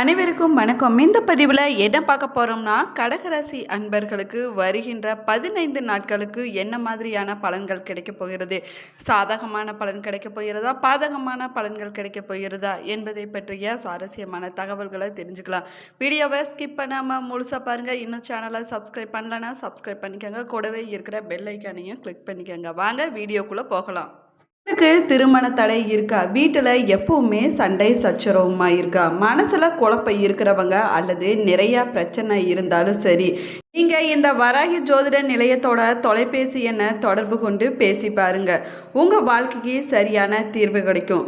அனைவருக்கும் வணக்கம். இந்த பதிவில் என்ன பார்க்க போகிறோம்னா கடகராசி அன்பர்களுக்கு வருகின்ற பதினைந்து நாட்களுக்கு என்ன மாதிரியான பலன்கள் கிடைக்கப் போகிறது? சாதகமான பலன் கிடைக்கப் போகிறதா? பாதகமான பலன்கள் கிடைக்கப் போகிறதா? என்பதை பற்றிய சுவாரஸ்யமான தகவல்களை தெரிஞ்சுக்கலாம். வீடியோவை ஸ்கிப் பண்ணாமல் முழுசாக பாருங்கள் இன்னும் சேனலை சப்ஸ்கிரைப் பண்ணலன்னா சப்ஸ்கிரைப் பண்ணிக்கோங்க. கூடவே இருக்கிற பெல் ஐக்கானையும் கிளிக் பண்ணிக்கோங்க. வாங்க வீடியோக்குள்ளே போகலாம். எனக்கு திருமண தடை இருக்கா? வீட்டில் எப்பவுமே சண்டை சச்சரவுமா இருக்கா? மனசில் குழப்பம் இருக்கிறவங்க அல்லது நிறையா பிரச்சனை இருந்தாலும் சரி நீங்கள் இந்த வராகி ஜோதிட நிலையத்தோட தொலைபேசி எண்ணை தொடர்பு கொண்டு பேசி பாருங்க. உங்கள் வாழ்க்கைக்கு சரியான தீர்வு கிடைக்கும்.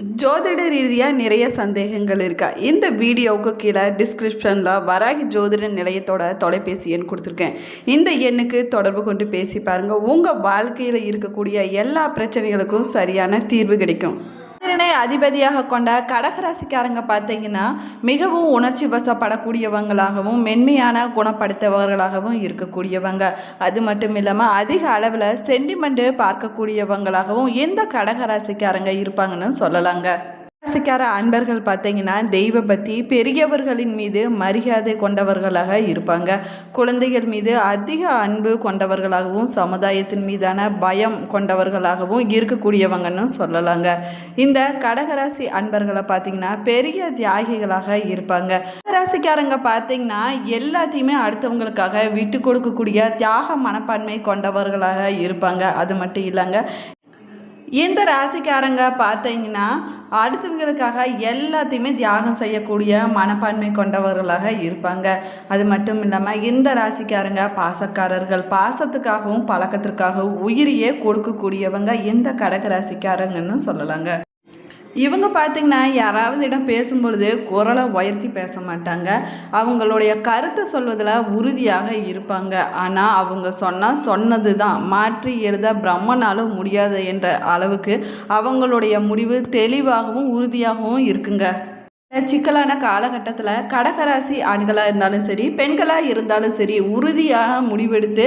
ஜோதிட ரீதியாக நிறைய சந்தேகங்கள் இருக்கா? இந்த வீடியோவுக்கு கீழே டிஸ்கிரிப்ஷனில் வராகி ஜோதிட நிலையத்தோட தொலைபேசி எண் கொடுத்துருக்கேன். இந்த எண்ணுக்கு தொடர்பு கொண்டு பேசி பாருங்கள் உங்கள் வாழ்க்கையில் இருக்கக்கூடிய எல்லா பிரச்சனைகளுக்கும் சரியான தீர்வு கிடைக்கும். சந்திரனை அதிபதியாக கொண்ட கடகராசிக்காரங்க பார்த்தீங்கன்னா மிகவும் உணர்ச்சி வசப்படக்கூடியவங்களாகவும் மென்மையான குணப்படுத்தவர்களாகவும் இருக்கக்கூடியவங்க. அது மட்டும் இல்லாமல் அதிக அளவில் சென்டிமெண்ட்டு பார்க்கக்கூடியவங்களாகவும் இந்த கடகராசிக்காரங்க இருப்பாங்கன்னு சொல்லலாங்க. ராசிக்கார அன்பர்கள் பார்த்தீங்கன்னா தெய்வ பக்தி பெரியவர்களின் மீது மரியாதை கொண்டவர்களாக இருப்பாங்க. குழந்தைகள் மீது அதிக அன்பு கொண்டவர்களாகவும் சமுதாயத்தின் மீதான பயம் கொண்டவர்களாகவும் இருக்கக்கூடியவங்கன்னு சொல்லலாங்க. இந்த கடகராசி அன்பர்களை பார்த்தீங்கன்னா பெரிய தியாகிகளாக இருப்பாங்க. ராசிக்காரங்க பார்த்தீங்கன்னா எல்லாத்தையுமே அடுத்தவங்களுக்காக விட்டு கொடுக்கக்கூடிய தியாக மனப்பான்மை கொண்டவர்களாக இருப்பாங்க. அது மட்டும் இல்லைங்க இந்த ராசிக்காரங்க பார்த்தீங்கன்னா அடுத்தவங்களுக்காக எல்லாத்தையுமே தியாகம் செய்யக்கூடிய மனப்பான்மை கொண்டவர்களாக இருப்பாங்க. அது மட்டும் இல்லாமல் இந்த ராசிக்காரங்க பாசக்காரர்கள் பாசத்துக்காகவும் பழக்கத்திற்காகவும் உயிரியே கொடுக்கக்கூடியவங்க இந்த கடக ராசிக்காரங்கன்னு சொல்லலாங்க. இவங்க பார்த்திங்கன்னா யாராவது இடம் பேசும்பொழுது குரலை உயர்த்தி பேச மாட்டாங்க. அவங்களுடைய கருத்தை சொல்வதில் உறுதியாக இருப்பாங்க. ஆனால் அவங்க சொன்னால் சொன்னது தான் மாற்றி எழுத பிரம்மனாலும் முடியாது என்ற அளவுக்கு அவங்களுடைய முடிவு தெளிவாகவும் உறுதியாகவும் இருக்குங்க. சிக்கலான காலகட்டத்தில் கடகராசி ஆண்களாக இருந்தாலும் சரி பெண்களாக இருந்தாலும் சரி உறுதியான முடிவெடுத்து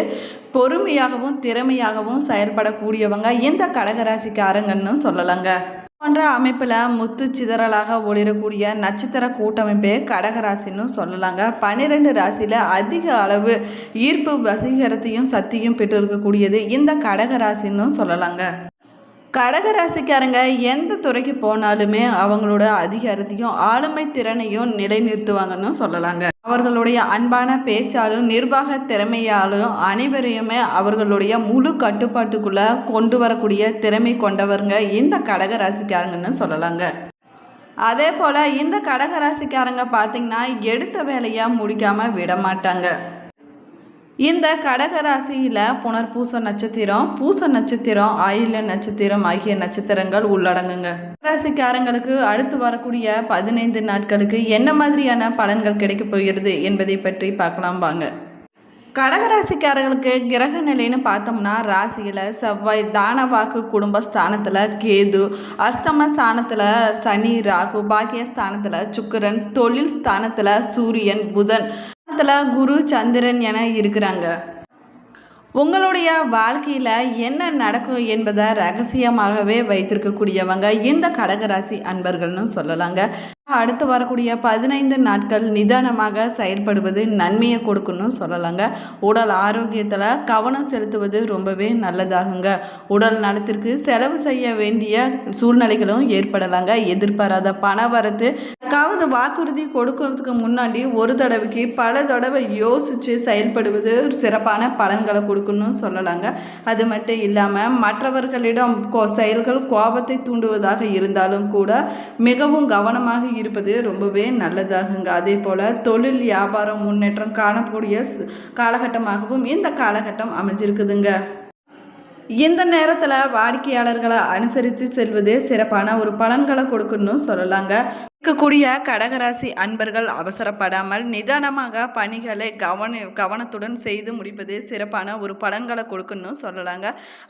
பொறுமையாகவும் திறமையாகவும் செயல்படக்கூடியவங்க இந்த கடகராசிக்காரங்கன்னு சொல்லலாங்க. போன்ற அமைப்பில் முத்து சிதறலாக ஒளிரக்கூடிய நட்சத்திர கூட்டமைப்பே கடகராசின்னு சொல்லலாங்க. பன்னிரெண்டு ராசியில் அதிக அளவு ஈர்ப்பு வசீகரத்தையும் சக்தியும் பெற்றிருக்கக்கூடியது இந்த கடகராசின்னு சொல்லலாங்க. கடகராசிக்காரங்க எந்த துறைக்கு போனாலுமே அவங்களோட அதிகாரத்தையும் ஆளுமை திறனையும் நிலைநிறுத்துவாங்கன்னு சொல்லலாங்க. அவர்களுடைய அன்பான பேச்சாலும் நிர்வாக திறமையாலும் அனைவரையுமே அவர்களுடைய முழு கட்டுப்பாட்டுக்குள்ள கொண்டு வரக்கூடிய திறமை கொண்டவருங்க இந்த கடகராசிக்காரங்கன்னு சொல்லலாங்க. அதே போல் இந்த கடகராசிக்காரங்க பார்த்திங்கன்னா எடுத்த வேலையை முடிக்காமல் விட மாட்டாங்க இந்த கடகராசியில் புனர்பூச நட்சத்திரம் பூச நட்சத்திரம் ஆயில்ய நட்சத்திரம் ஆகிய நட்சத்திரங்கள் உள்ளடங்குங்க. ராசிக்காரங்களுக்கு அடுத்து வரக்கூடிய பதினைந்து நாட்களுக்கு என்ன மாதிரியான பலன்கள் கிடைக்கப் போகிறது என்பதை பற்றி பார்க்கலாம் வாங்க. கடகராசிக்காரர்களுக்கு கிரக நிலைன்னு பார்த்தோம்னா ராசியில் செவ்வாய் தானவாக்கு குடும்ப ஸ்தானத்தில் கேது அஷ்டம ஸ்தானத்தில் சனி ராகு பாக்கிய ஸ்தானத்தில் சுக்கரன் தொழில் ஸ்தானத்தில் சூரியன் புதன் காலத்தில் குரு சந்திரன் என இருக்கிறாங்க. உங்களுடைய வாழ்க்கையில் என்ன நடக்கும் என்பதை ரகசியமாகவே வைத்திருக்கக்கூடியவங்க இந்த கடகராசி அன்பர்கள்னு சொல்லலாங்க. அடுத்து வரக்கூடிய பதினைந்து நாட்கள் நிதானமாக செயல்படுவது நன்மையை கொடுக்குன்னு சொல்லலாங்க. உடல் ஆரோக்கியத்தில் கவனம் செலுத்துவது ரொம்பவே நல்லதாகுங்க. உடல் நலத்திற்கு செலவு செய்ய வேண்டிய சூழ்நிலைகளும் ஏற்படலாங்க. எதிர்பாராத பண வரத்து யாருக்காவது வாக்குறுதி கொடுக்கறதுக்கு முன்னாடி ஒரு தடவைக்கு பல தடவை யோசித்து செயல்படுவது சிறப்பான பலன்களை கொடுக்கணும்னு சொல்லலாங்க. அது மட்டும் இல்லாமல் மற்றவர்களிடம் கோ செயல்கள் கோபத்தை தூண்டுவதாக இருந்தாலும் கூட மிகவும் கவனமாக இருப்பது ரொம்பவே நல்லதாகுங்க. அதே போல் தொழில் வியாபாரம் முன்னேற்றம் காணக்கூடிய காலகட்டமாகவும் இந்த காலகட்டம் அமைஞ்சிருக்குதுங்க. இந்த நேரத்தில் வாடிக்கையாளர்களை அனுசரித்து செல்வது சிறப்பான ஒரு பலன்களை கொடுக்கணும்னு சொல்லலாங்க. இருக்கக்கூடிய கடகராசி அன்பர்கள் அவசரப்படாமல் நிதானமாக பணிகளை கவன கவனத்துடன் செய்து முடிப்பது சிறப்பான ஒரு பலன்களை கொடுக்கணும்னு சொல்லலாங்க.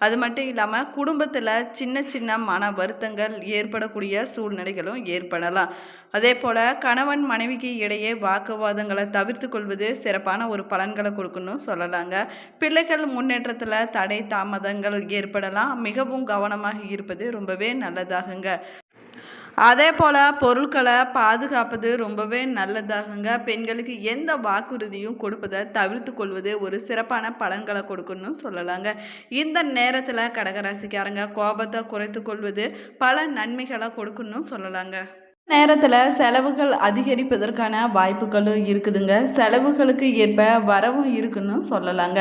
அது மட்டும் இல்லாமல் குடும்பத்தில் சின்ன சின்ன மன வருத்தங்கள் ஏற்படக்கூடிய சூழ்நிலைகளும் ஏற்படலாம். அதே போல் கணவன் மனைவிக்கு இடையே வாக்குவாதங்களை தவிர்த்து கொள்வது சிறப்பான ஒரு பலன்களை கொடுக்கணும்னு சொல்லலாங்க. பிள்ளைகள் முன்னேற்றத்தில் தடை தாமதங்கள் ஏற்படலாம். மிகவும் கவனமாக இருப்பது ரொம்பவே நல்லதாகுங்க. அதே போல் பொருட்களை பாதுகாப்பது ரொம்பவே நல்லதாகுங்க. பெண்களுக்கு எந்த வாக்குறுதியும் கொடுப்பதை தவிர்த்து கொள்வது ஒரு சிறப்பான பலன்களை கொடுக்கணும்னு சொல்லலாங்க. இந்த நேரத்தில் கடகராசிக்காரங்க கோபத்தை குறைத்து கொள்வது பல நன்மைகளை கொடுக்கணும்னு சொல்லலாங்க. நேரத்தில் செலவுகள் அதிகரிப்பதற்கான வாய்ப்புகளும் இருக்குதுங்க. செலவுகளுக்கு ஏற்ப வரவும் இருக்குன்னு சொல்லலாங்க.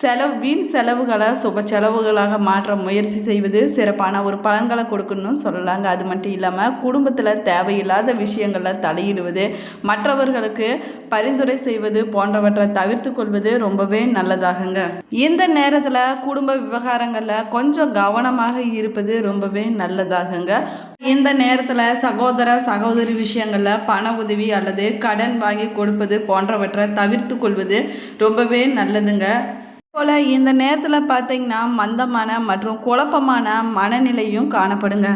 செலவு வீண் செலவுகளை சுப செலவுகளாக மாற்ற முயற்சி செய்வது சிறப்பான ஒரு பலன்களை கொடுக்கணும்னு சொல்லலாங்க. அது மட்டும் இல்லாமல் குடும்பத்தில் தேவையில்லாத விஷயங்களில் தலையிடுவது மற்றவர்களுக்கு பரிந்துரை செய்வது போன்றவற்றை தவிர்த்து கொள்வது ரொம்பவே நல்லதாகுங்க. இந்த நேரத்தில் குடும்ப விவகாரங்களில் கொஞ்சம் கவனமாக இருப்பது ரொம்பவே நல்லதாகுங்க. இந்த நேரத்தில் சகோதர சகோதரி விஷயங்களில் பண உதவி அல்லது கடன் வாங்கி கொடுப்பது போன்றவற்றை தவிர்த்து கொள்வது ரொம்பவே நல்லதுங்க. போல் இந்த நேரத்தில் பார்த்தீங்கன்னா மந்தமான மற்றும் குழப்பமான மனநிலையும் காணப்படுங்க.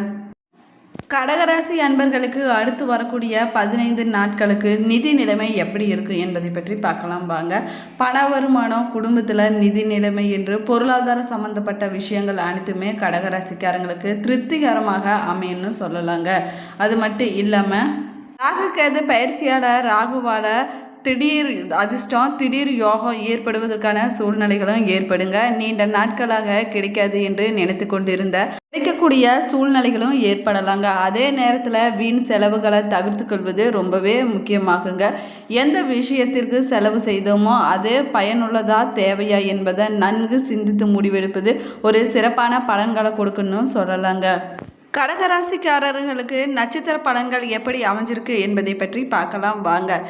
கடகராசி அன்பர்களுக்கு அடுத்து வரக்கூடிய பதினைந்து நாட்களுக்கு நிதி நிலைமை எப்படி இருக்குது என்பதை பற்றி பார்க்கலாம் வாங்க. பண வருமானம் குடும்பத்தில் நிதி நிலைமை என்று பொருளாதார சம்பந்தப்பட்ட விஷயங்கள் அனைத்துமே கடகராசிக்காரங்களுக்கு திருப்திகரமாக அமையும்னு சொல்லலாங்க. அது மட்டும் இல்லாமல் ராகுகேது பயிற்சியாளர் ராகுவால திடீர் அதிர்ஷ்டம் திடீர் யோகம் ஏற்படுவதற்கான சூழ்நிலைகளும் ஏற்படுங்க. நீண்ட நாட்களாக கிடைக்காது என்று நினைத்து கொண்டிருந்த கிடைக்கக்கூடிய சூழ்நிலைகளும் ஏற்படலாங்க. அதே நேரத்தில் வீண் செலவுகளை தவிர்த்து கொள்வது ரொம்பவே முக்கியமாகுங்க. எந்த விஷயத்திற்கு செலவு செய்தோமோ அது பயனுள்ளதா தேவையா என்பதை நன்கு சிந்தித்து முடிவெடுப்பது ஒரு சிறப்பான பலன்களை கொடுக்கணும்னு சொல்லலாங்க. கடகராசிக்காரர்களுக்கு நட்சத்திர பலன்கள் எப்படி அமைஞ்சிருக்கு என்பதை பற்றி பார்க்கலாம். வாங்க.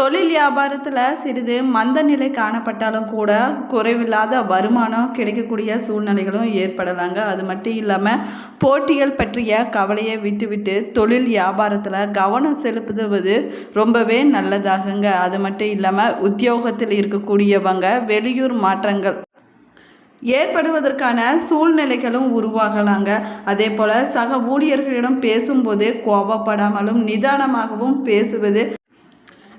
தொழில் வியாபாரத்தில் சிறிது மந்த நிலை காணப்பட்டாலும் கூட குறைவில்லாத வருமானம் கிடைக்கக்கூடிய சூழ்நிலைகளும் ஏற்படலாங்க. அது மட்டும் இல்லாமல் போட்டிகள் பற்றிய கவலையை விட்டுவிட்டு தொழில் வியாபாரத்தில் கவனம் செலுத்துவது ரொம்பவே நல்லதாகுங்க. அது மட்டும் இல்லாமல் உத்தியோகத்தில் இருக்கக்கூடியவங்க வெளியூர் மாற்றங்கள் ஏற்படுவதற்கான சூழ்நிலைகளும் உருவாகலாங்க. அதே போல் சக ஊழியர்களிடம் பேசும்போது கோபப்படாமலும் நிதானமாகவும் பேசுவது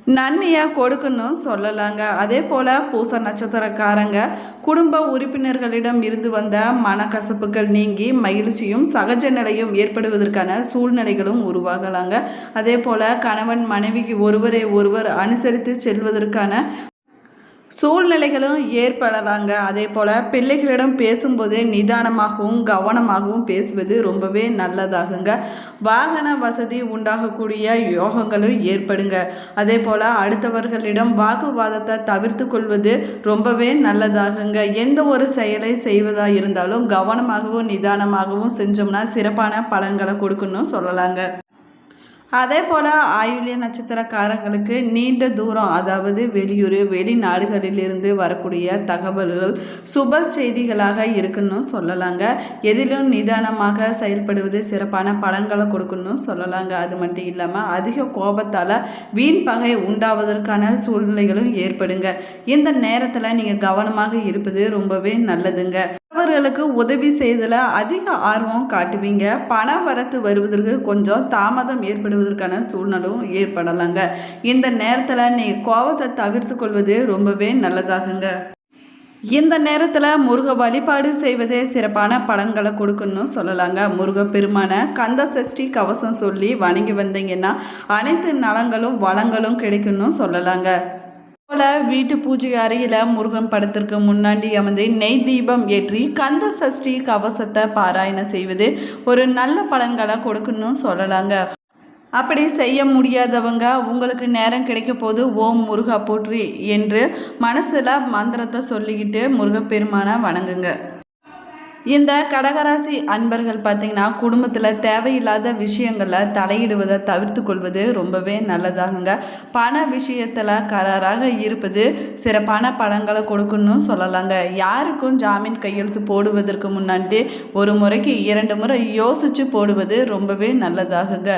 நன்மையாக கொடுக்கணும் சொல்லலாங்க. அதே போல் பூச நட்சத்திரக்காரங்க குடும்ப உறுப்பினர்களிடம் இருந்து வந்த மனக்கசப்புகள் நீங்கி மகிழ்ச்சியும் சகஜ நிலையும் ஏற்படுவதற்கான சூழ்நிலைகளும் உருவாகலாங்க. அதே போல் கணவன் மனைவிக்கு ஒருவரை ஒருவர் அனுசரித்து செல்வதற்கான சூழ்நிலைகளும் ஏற்படலாங்க. அதே போல் பிள்ளைகளிடம் பேசும்போது நிதானமாகவும் கவனமாகவும் பேசுவது ரொம்பவே நல்லதாகுங்க. வாகன வசதி உண்டாகக்கூடிய யோகங்களும் ஏற்படுங்க. அதே போல் அடுத்தவர்களிடம் வாக்குவாதத்தை தவிர்த்து கொள்வது ரொம்பவே நல்லதாகுங்க. எந்த ஒரு செயலை செய்வதாக இருந்தாலும் கவனமாகவும் நிதானமாகவும் செஞ்சோம்னா சிறப்பான பலன்களை கொடுக்கணும் சொல்லலாங்க. அதே போல் ஆயுள்ய நட்சத்திரக்காரங்களுக்கு நீண்ட தூரம் அதாவது வெளியூர் வெளிநாடுகளிலிருந்து வரக்கூடிய தகவல்கள் சுப செய்திகளாக இருக்குன்னு சொல்லலாங்க. எதிலும் நிதானமாக செயல்படுவது சிறப்பான பலன்களை கொடுக்குன்னு சொல்லலாங்க. அது மட்டும் இல்லாமல் அதிக கோபத்தால் வீண் பகை உண்டாவதற்கான சூழ்நிலைகளும் ஏற்படுங்க. இந்த நேரத்தில் நீங்கள் கவனமாக இருப்பது ரொம்பவே நல்லதுங்க. அவர்களுக்கு உதவி செய்தல அதிக ஆர்வம் காட்டுவீங்க. பண வரத்து வருவதற்கு கொஞ்சம் தாமதம் ஏற்படுவதற்கான சூழ்நிலும் ஏற்படலாங்க. இந்த நேரத்தில் நீ கோபத்தை தவிர்த்து கொள்வது ரொம்பவே நல்லதாகுங்க. இந்த நேரத்தில் முருக வழிபாடு செய்வதே சிறப்பான பலன்களை கொடுக்கணும்னு சொல்லலாங்க. முருக பெருமானை கந்த சஷ்டி கவசம் சொல்லி வணங்கி வந்தீங்கன்னா அனைத்து நலங்களும் வளங்களும் கிடைக்கணும்னு சொல்லலாங்க. போல வீட்டு பூஜை அறையில் முருகன் படத்திற்கு முன்னாடி அமர்ந்து நெய் தீபம் ஏற்றி கந்த சஷ்டி கவசத்தை பாராயணம் செய்வது ஒரு நல்ல பலன்களை கொடுக்கணும்னு சொல்லலாங்க. அப்படி செய்ய முடியாதவங்க உங்களுக்கு நேரம் கிடைக்க போது ஓம் முருகா போற்றி என்று மனசில் மந்திரத்தை சொல்லிக்கிட்டு முருகப்பெருமானை வணங்குங்க. இந்த கடகராசி அன்பர்கள் பார்த்திங்கன்னா குடும்பத்தில் தேவையில்லாத விஷயங்களில் தலையிடுவதை தவிர்த்து கொள்வது ரொம்பவே நல்லதாகுங்க. பண விஷயத்தில் கராராக இருப்பது சிறப்பான படங்களை கொடுக்கணும்னு சொல்லலாங்க. யாருக்கும் ஜாமீன் கையெழுத்து போடுவதற்கு முன்னாடி ஒரு முறைக்கு இரண்டு முறை யோசித்து போடுவது ரொம்பவே நல்லதாகுங்க.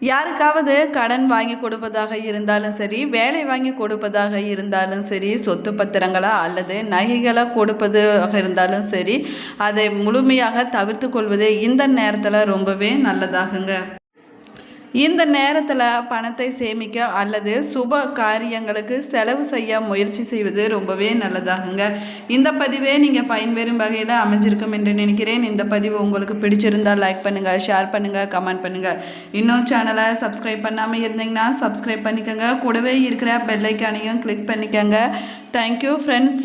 யாருக்காவது கடன் வாங்கி கொடுப்பதாக இருந்தாலும் சரி வேலை வாங்கி கொடுப்பதாக இருந்தாலும் சரி சொத்து பத்திரங்களா அல்லது நகைகளாக கொடுப்பதாக இருந்தாலும் சரி அதை முழுமையாக தவிர்த்து கொள்வது இந்த நேரத்தில் ரொம்பவே நல்லதாகுங்க. இந்த நேரத்தில் பணத்தை சேமிக்க அல்லது சுப காரியங்களுக்கு செலவு செய்ய முயற்சி செய்வது ரொம்பவே நல்லதாகுங்க. இந்த பதிவே நீங்கள் பயன்பெறும் வகையில் அமைஞ்சிருக்கும் என்று நினைக்கிறேன். இந்த பதிவு உங்களுக்கு பிடிச்சிருந்தால் லைக் பண்ணுங்கள் ஷேர் பண்ணுங்கள் கமெண்ட் பண்ணுங்கள் இன்னும் சேனலை சப்ஸ்கிரைப் பண்ணாமல் இருந்தீங்கன்னா சப்ஸ்கிரைப் பண்ணிக்கோங்க. கூடவே இருக்கிற பெல்லைக்கானையும் கிளிக் பண்ணிக்கோங்க. Thank you friends